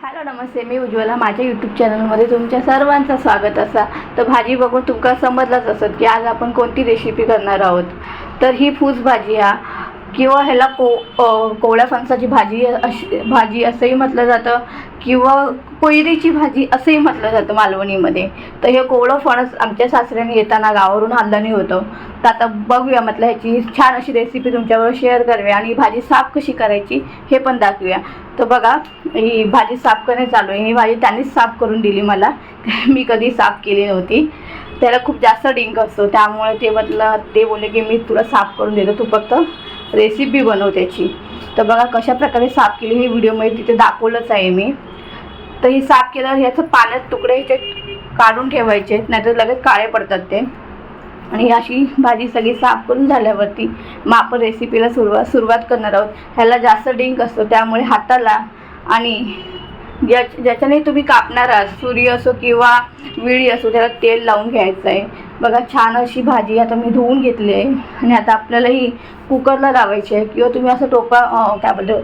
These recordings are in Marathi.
हॅलो नमस्ते. मी उज्ज्वला. माझ्या यूट्यूब चॅनलमध्ये तुमच्या सर्वांचं स्वागत असा. तर भाजी बघून तुमका समजलंच असत की आज आपण कोणती रेसिपी करणार आहोत. तर ही फूस भाजी हा किंवा ह्याला को कोवळ्या फणसाची भाजी अशी भाजी असंही म्हटलं जातं किंवा कोयरीची भाजी असंही म्हटलं जातं मालवणीमध्ये. तर हे कोवळं फणस आमच्या सासऱ्याने येताना गावावरून आणलं होतं. तर आता बघूया म्हटलं ह्याची छान अशी रेसिपी तुमच्याबरोबर शेअर करूया आणि भाजी साफ कशी करायची हे पण दाखवूया. तर बघा ही भाजी साफ करणे चालू आहे. ही भाजी त्यांनीच साफ करून दिली मला. मी कधी साफ केली नव्हती. त्याला खूप जास्त डिंक असतो. त्यामुळे ते म्हटलं ते बोलले की मी तुला साफ करून देतो. तू फक्त रेसिपी बनव त्याची तर बघा कशा प्रकारे साफ केली हे व्हिडिओमध्ये तिथे दाखवलंच आहे मी. तर ही साफ केल्यावर ह्याचं पाण्यात तुकडे ह्याचे काढून ठेवायचे नाहीतर लगेच काळे पडतात ते. आणि अशी भाजी सगळी साफ करून झाल्यावरती मग आपण रेसिपीला सुरुवात सुरुवात करणार आहोत. ह्याला जास्त डिंक असतो त्यामुळे हाताला आणि ज्या ज्याच्याने तुम्ही कापणार आहात सुरी असो किंवा विळी असो त्याला तेल लावून घ्यायचं आहे. बघा छान अशी भाजी आता मी धुवून घेतली आहे. आणि आता आपल्याला ही कुकरला लावायची आहे. किंवा तुम्ही असं टोपा काय बोलतो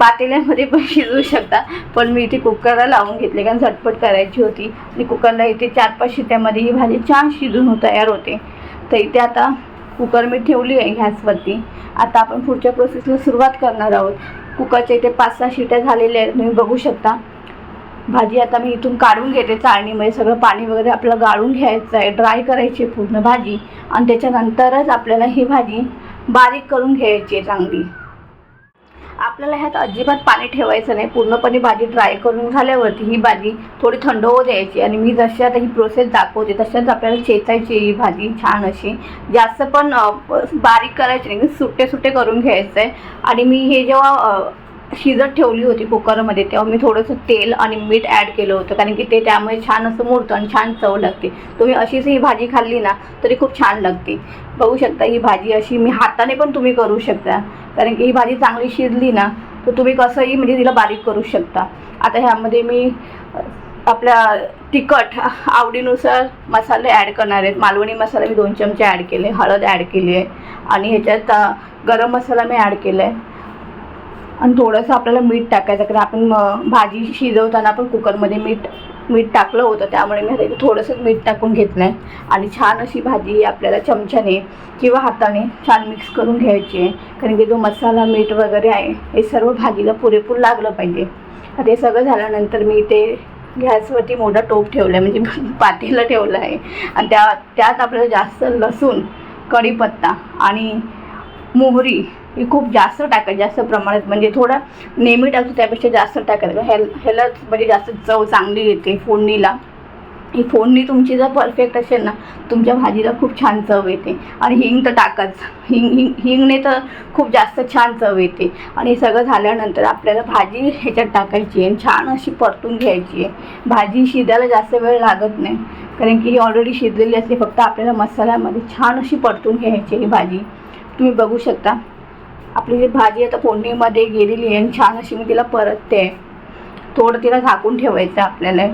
पातेल्यामध्ये पण शिजवू शकता. पण मी इथे कुकरला लावून घेतले कारण झटपट करायची होती. आणि कुकरला इथे चार पाच शिट्यामध्ये ही भाजी छान शिजून हो तयार होते. तर इथे आता कुकर मी ठेवली आहे गॅसवरती. आता आपण पुढच्या प्रोसेसला सुरुवात करणार आहोत. कुकरच्या इथे पाच सहा शिट्या झालेल्या आहेत. तुम्ही बघू शकता. भाजी आता मी इथून काढून घेते चाळणीमध्ये. सगळं पाणी वगैरे आपलं गाळून घ्यायचं आहे. ड्राय करायची आहे पूर्ण भाजी. आणि त्याच्यानंतरच आपल्याला ही भाजी बारीक करून घ्यायची आहे चांगली. आपल्याला ह्यात अजिबात पाणी ठेवायचं नाही. पूर्णपणे भाजी ड्राय करून झाल्यावरती ही भाजी थोडी थंड होऊ द्यायची. आणि मी जशी आता ही प्रोसेस दाखवते तशाच आपल्याला चेचायची ही भाजी छान अशी. जास्त पण बारीक करायची नाही. सुट्टे सुट्टे करून घ्यायचं आहे आणि मी हे जेव्हा शिजत ठेवली होती कुकरमध्ये तेव्हा मी थोडंसं तेल आणि मीठ ॲड केलं होतं कारण की ते त्यामुळे छान असं मुरतं आणि छान चव लागते. तुम्ही अशीच ही भाजी खाल्ली ना तरी खूप छान लागते. बघू शकता ही भाजी अशी मी हाताने पण तुम्ही करू शकता. कारण की ही भाजी चांगली शिजली ना तर तुम्ही कसंही म्हणजे तिला बारीक करू शकता. आता ह्यामध्ये मी आपल्या तिखट आवडीनुसार मसाले ॲड करणार आहेत मालवणी मसाला मी दोन चमचे ॲड केले हळद ॲड केली आहे. आणि ह्याच्यात गरम मसाला मी ॲड केला आहे आणि थोडंसं आपल्याला मीठ टाकायचं कारण आपण भाजी शिजवताना आपण कुकरमध्ये मीठ मीठ टाकलं होतं त्यामुळे मी आता थोडंसं मीठ टाकून घेतलं आहे आणि छान अशी भाजी आपल्याला चमच्याने किंवा हाताने छान मिक्स करून घ्यायची आहे. कारण की जो मसाला मीठ वगैरे आहे हे सर्व भाजीला पुरेपूर लागलं पाहिजे. आता हे सगळं झाल्यानंतर मी ते गॅसवरती मोठा टोप ठेवला आहे म्हणजे पातेलं ठेवलं आहे. आणि त्या त्यात आपल्याला जास्त लसूण कढीपत्ता आणि मोहरी ही खूप जास्त टाकायची जास्त प्रमाणात. म्हणजे थोडं नेहमी टाकतो त्यापेक्षा जास्त टाकायचं. ह्याल ह्याला म्हणजे जास्त चव चांगली येते फोडणीला. ही फोडणी तुमची जर परफेक्ट असेल ना तुमच्या भाजीला खूप छान चव येते. आणि हिंग तर टाकाच. हिंग हिंग हिंगने तर खूप जास्त छान चव येते. आणि हे सगळं झाल्यानंतर आपल्याला भाजी ह्याच्यात टाकायची आहे. छान अशी परतून घ्यायची आहे. भाजी शिजायला जास्त वेळ लागत नाही. कारण की ही ऑलरेडी शिजलेली असते. फक्त आपल्याला मसाल्यामध्ये छान अशी परतून घ्यायची ही भाजी. तुम्ही बघू शकता. आपली जी भाजी आता फोडणीमध्ये गेलेली आहे आणि छान अशी मी तिला परतते. थोडं तिला झाकून ठेवायचं आहे आपल्याला.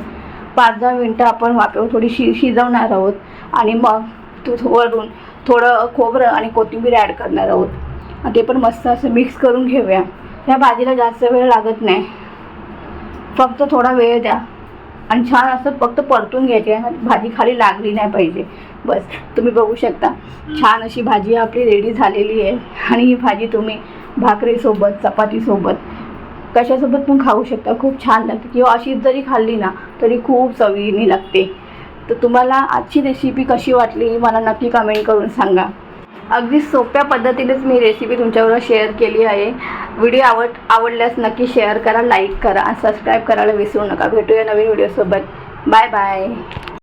पाच दहा मिनटं आपण वापेवर थोडी शि शिजवणार आहोत. आणि मग तू वरून थोडं खोबरं आणि कोथिंबीर ॲड करणार आहोत. ते पण मस्त असं मिक्स करून घेऊया. ह्या भाजीला जास्त वेळ लागत नाही. फक्त थोडा वेळ द्या. आणि छान असं फक्त परतून घ्यायची आहे भाजी खाली लागली नाही पाहिजे. बस तुम्ही बघू शकता. छान अशी भाजी आपली रेडी झालेली आहे. आणि ही भाजी तुम्ही भाकरीसोबत चपातीसोबत कशासोबत पण खाऊ शकता. खूप छान लागते. किंवा अशीच जरी खाल्ली ना तरी खूप चवीने लागते. तर तुम्हाला आजची रेसिपी कशी वाटली मला नक्की कमेंट करून सांगा. अगदी सोप्या पद्धतीनेच मी रेसिपी तुमच्याबरोबर शेअर केली आहे. व्हिडिओ आवड आवडल्यास नक्की शेअर करा लाईक करा आणि सबस्क्राईब करायला विसरू नका. भेटूया नवीन व्हिडिओसोबत बाय बाय